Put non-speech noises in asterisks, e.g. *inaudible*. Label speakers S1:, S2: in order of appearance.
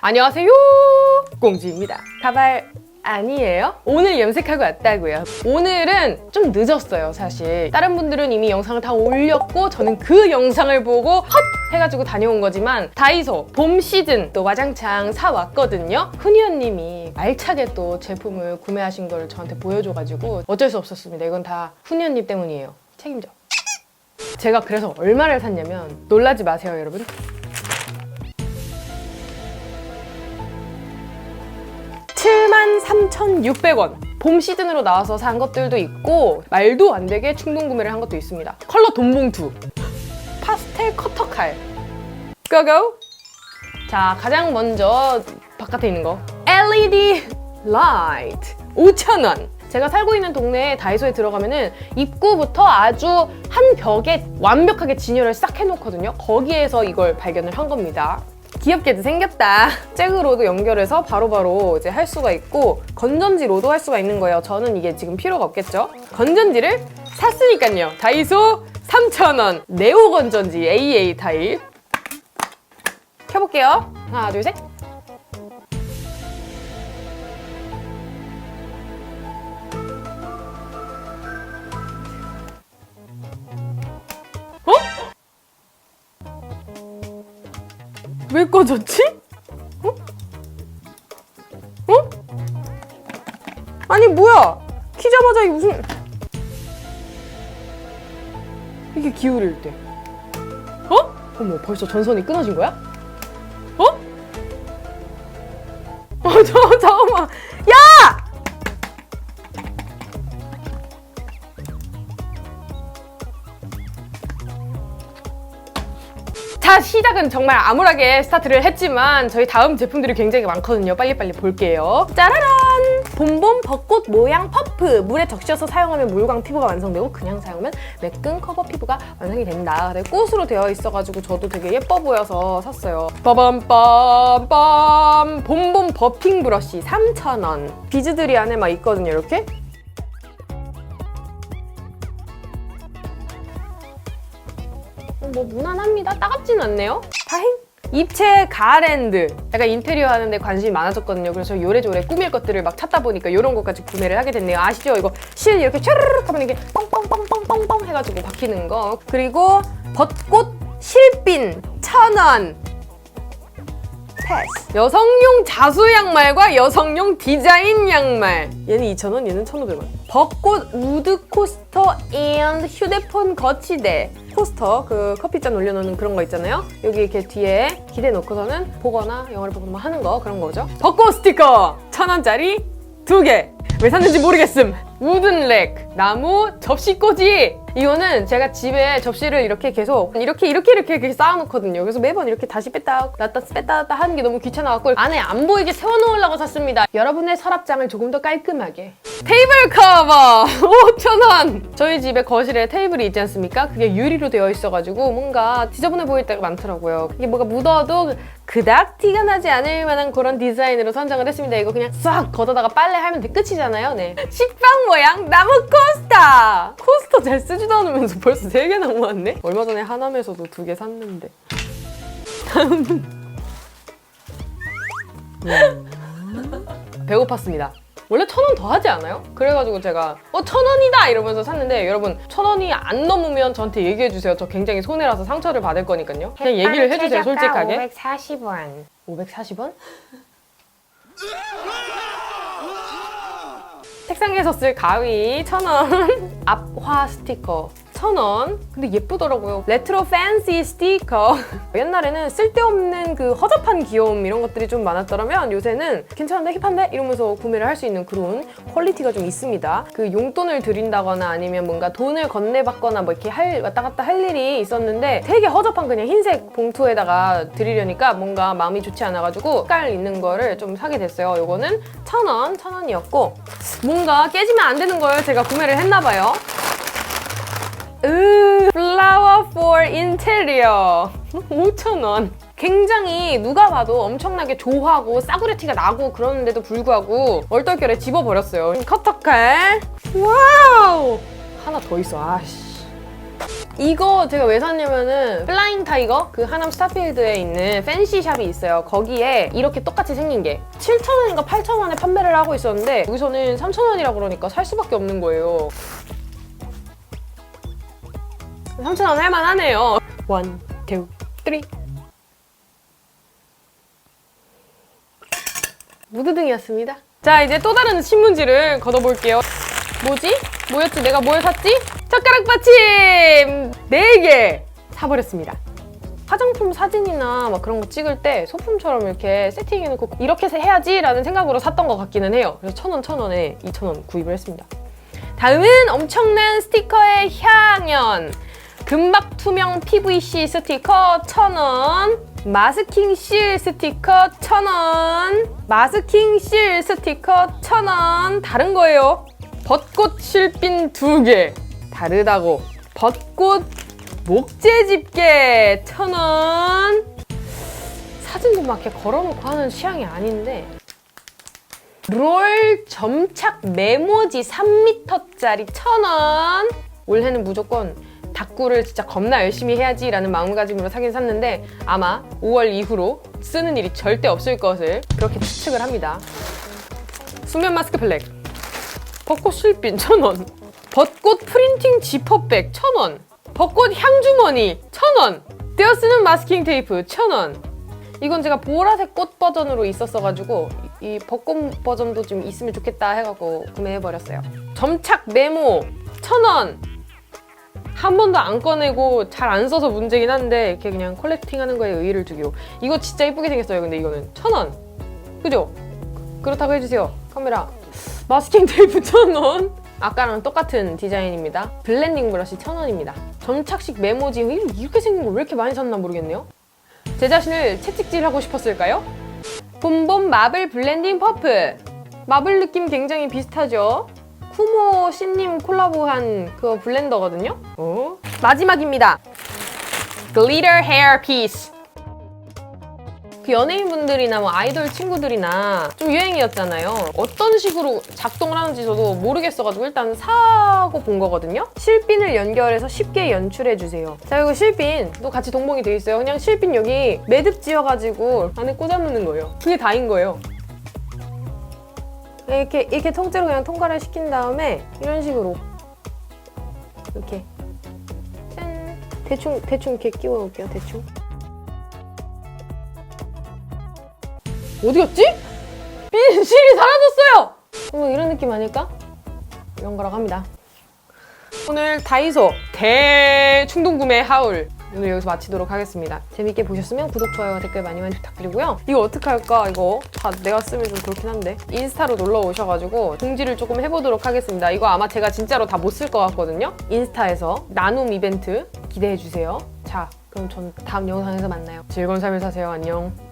S1: 안녕하세요. 꽁지입니다. 가발 아니에요? 오늘 염색하고 왔다고요. 오늘은 좀 늦었어요, 사실. 다른 분들은 이미 영상을 다 올렸고 저는 그 영상을 보고 헛 해가지고 다녀온 거지만 다이소 봄 시즌 또 와장창 사왔거든요. 훈이 언님이 알차게 또 제품을 구매하신 걸 저한테 보여줘가지고 어쩔 수 없었습니다. 이건 다 훈이 언님 때문이에요. 책임져. 제가 그래서 얼마를 샀냐면 놀라지 마세요, 여러분. 73,600원. 봄 시즌으로 나와서 산 것들도 있고 말도 안 되게 충동 구매를 한 것도 있습니다. 컬러 돈봉투, 파스텔 커터 칼, 고고. 자 가장 먼저 바깥에 있는 거 LED 라이트 5,000원. 제가 살고 있는 동네에 다이소에 들어가면은 입구부터 아주 한 벽에 완벽하게 진열을 싹 해놓거든요. 거기에서 이걸 발견을 한 겁니다. 귀엽게도 생겼다. 잭으로도 연결해서 바로 바로 이제 할 수가 있고 건전지로도 할 수가 있는 거예요. 저는 이게 지금 필요가 없겠죠. 건전지를 샀으니까요. 다이소 3,000원 네오 건전지 AA 타입 켜볼게요. 하나, 둘, 셋. 왜 꺼졌지? 어? 어? 아니 뭐야? 키자마자 이게 무슨 이게 기울일 때 어? 어머 벌써 전선이 끊어진 거야? 어? 어, 저, *laughs* 잠깐만. 야! 자, 시작은 정말 암울하게 스타트를 했지만 저희 다음 제품들이 굉장히 많거든요. 빨리빨리 볼게요. 짜라란! 봄봄 벚꽃 모양 퍼프. 물에 적셔서 사용하면 물광 피부가 완성되고 그냥 사용하면 매끈 커버 피부가 완성이 된다. 근데 꽃으로 되어 있어가지고 저도 되게 예뻐 보여서 샀어요. 빠밤빰빰 봄봄 버핑 브러쉬 3,000원. 비즈들이 안에 막 있거든요, 이렇게. 뭐 무난합니다. 따갑진 않네요. 다행. 입체 가랜드. 약간 인테리어 하는데 관심이 많아졌거든요. 그래서 요래조래 꾸밀 것들을 막 찾다 보니까 이런 것까지 구매를 하게 됐네요. 아시죠? 이거 실 이렇게 촤르륵 하면 이게 뻥뻥뻥뻥뻥뻥 해가지고 박히는 거. 그리고 벚꽃 실핀 천 원. 패스. 여성용 자수 양말과 여성용 디자인 양말. 얘는 2,000원, 얘는 1,500원. 벚꽃 우드 코스터 앤 휴대폰 거치대. 코스터, 그 커피잔 올려놓는 그런 거 있잖아요. 여기 이렇게 뒤에 기대 놓고서는 보거나 영화를 보거나 뭐 하는 거 그런 거죠. 벚꽃 스티커 1,000원짜리 두 개. 왜 샀는지 모르겠음. 우든 렉, 나무, 접시꽂이. 이거는 제가 집에 접시를 이렇게 계속 이렇게 이렇게 이렇게, 이렇게 쌓아놓거든요. 그래서 매번 이렇게 다시 뺐다 놨다 뺐다 놨다 하는 게 너무 귀찮아갖고 안에 안 보이게 세워놓으려고 샀습니다. 여러분의 서랍장을 조금 더 깔끔하게. 테이블 커버 *laughs* 5,000원. 저희 집에 거실에 테이블이 있지 않습니까? 그게 유리로 되어 있어가지고 뭔가 지저분해 보일 때가 많더라고요. 이게 뭐가 묻어도 그닥 티가 나지 않을 만한 그런 디자인으로 선정을 했습니다. 이거 그냥 싹 걷어다가 빨래하면 돼 끝이잖아요. 네. 식빵 모양 나무 코스터. 코스터 잘 쓰 지도 않으면서 *laughs* 벌써 세 개나 모았네. 얼마 전에 하남에서도 두 개 샀는데. 배고팠습니다. 원래 천 원 더 하지 않아요? 그래가지고 제가 어 천 원이다 이러면서 샀는데 여러분 천 원이 안 넘으면 저한테 얘기해 주세요. 저 굉장히 손해라서 상처를 받을 거니까요. 그냥 얘기를 해주세요 솔직하게.
S2: 540원.
S1: 540원? *laughs* 책상에서 쓸 가위 1,000원 *laughs* 앞화 스티커 1,000원. 근데 예쁘더라고요. 레트로 팬시 스티커 *laughs* 옛날에는 쓸데없는 그 허접한 귀여움 이런 것들이 좀 많았더라면 요새는 괜찮은데 힙한데? 이러면서 구매를 할 수 있는 그런 퀄리티가 좀 있습니다. 그 용돈을 드린다거나 아니면 뭔가 돈을 건네받거나 뭐 이렇게 할, 왔다 갔다 할 일이 있었는데 되게 허접한 그냥 흰색 봉투에다가 드리려니까 뭔가 마음이 좋지 않아가지고 색깔 있는 거를 좀 사게 됐어요. 요거는 1,000원 1,000원이었고 뭔가 깨지면 안 되는 걸 제가 구매를 했나봐요 으, flower for interior 5,000원 굉장히 누가 봐도 엄청나게 조하고 싸구려 티가 나고 그러는데도 불구하고 얼떨결에 집어버렸어요. 커터칼. 와우! 하나 더 있어. 아씨. 이거 제가 왜 샀냐면은 플라잉 타이거 그 하남 스타필드에 있는 팬시 샵이 있어요. 거기에 이렇게 똑같이 생긴 게 7,000원인가 8,000원에 판매를 하고 있었는데 여기서는 3,000원이라 그러니까 살 수밖에 없는 거예요. 3,000원 할만하네요. 원, 투, 쓰리. 무드등이었습니다. 자, 이제 또 다른 신문지를 걷어볼게요. 뭐지? 뭐였지? 내가 뭘 샀지? 젓가락 받침! 4개! 사버렸습니다. 화장품 사진이나 막 그런 거 찍을 때 소품처럼 이렇게 세팅해놓고 이렇게 해야지 라는 생각으로 샀던 것 같기는 해요. 그래서 천 원, 천 원에 2,000원 구입을 했습니다. 다음은 엄청난 스티커의 향연. 금박 투명 PVC 스티커 1,000원. 마스킹 실 스티커 1,000원. 마스킹 실 스티커 1,000원. 다른 거예요. 벚꽃 실핀 2개. 다르다고. 벚꽃 목재 집게 1,000원. 사진도 막 이렇게 걸어놓고 하는 취향이 아닌데 롤 점착 메모지 3m짜리 1,000원. 올해는 무조건 다꾸를 진짜 겁나 열심히 해야지라는 마음가짐으로 사긴 샀는데 아마 5월 이후로 쓰는 일이 절대 없을 것을 그렇게 추측을 합니다. 수면 마스크 블랙. 벚꽃 실핀 1,000원. 벚꽃 프린팅 지퍼백 1,000원. 벚꽃 향주머니 1,000원. 떼어 쓰는 마스킹 테이프 1,000원. 이건 제가 보라색 꽃 버전으로 있었어가지고 이 벚꽃 버전도 좀 있으면 좋겠다 해갖고 구매해버렸어요. 점착 메모 1,000원. 한 번도 안 꺼내고 잘 안 써서 문제긴 한데 이렇게 그냥 컬렉팅하는 거에 의의를 두기로 이거 진짜 이쁘게 생겼어요. 근데 이거는 1,000원. 그죠? 그렇다고 해주세요. 카메라. 마스킹 테이프 1,000원. 아까랑 똑같은 디자인입니다. 블렌딩 브러쉬 1,000원입니다. 점착식 메모지 이렇게 생긴 거 왜 이렇게 많이 샀나 모르겠네요. 제 자신을 채찍질하고 싶었을까요? 봄봄 마블 블렌딩 퍼프. 마블 느낌 굉장히 비슷하죠? 쿠모 씨님 콜라보한 그 블렌더거든요? 어? 마지막입니다. Glitter Hair Piece. 그 연예인분들이나 뭐 아이돌 친구들이나 좀 유행이었잖아요. 어떤 식으로 작동을 하는지 저도 모르겠어가지고 일단 사고 본 거거든요. 실핀을 연결해서 쉽게 연출해주세요. 자, 이거 실핀도 같이 동봉이 돼 있어요. 그냥 실핀 여기 매듭 지어가지고 안에 꽂아놓는 거예요. 그게 다인 거예요. 이렇게 이렇게 통째로 그냥 통과를 시킨 다음에 이런 식으로 이렇게 짠 대충 대충 이렇게 끼워 놓을게요. 대충. 어디 갔지? 빈실이 사라졌어요! 뭐 이런 느낌 아닐까? 이런 거라고 합니다. 오늘 다이소 대충동 구매 하울 오늘 여기서 마치도록 하겠습니다. 재밌게 보셨으면 구독, 좋아요, 댓글 많이 많이 부탁드리고요. 이거 어떻게 할까? 이거 다 내가 쓰면 좀 그렇긴 한데 인스타로 놀러 오셔가지고 공지를 조금 해보도록 하겠습니다. 이거 아마 제가 진짜로 다 못 쓸 것 같거든요. 인스타에서 나눔 이벤트 기대해주세요. 자, 그럼 전 다음 영상에서 만나요. 즐거운 삶을 사세요. 안녕.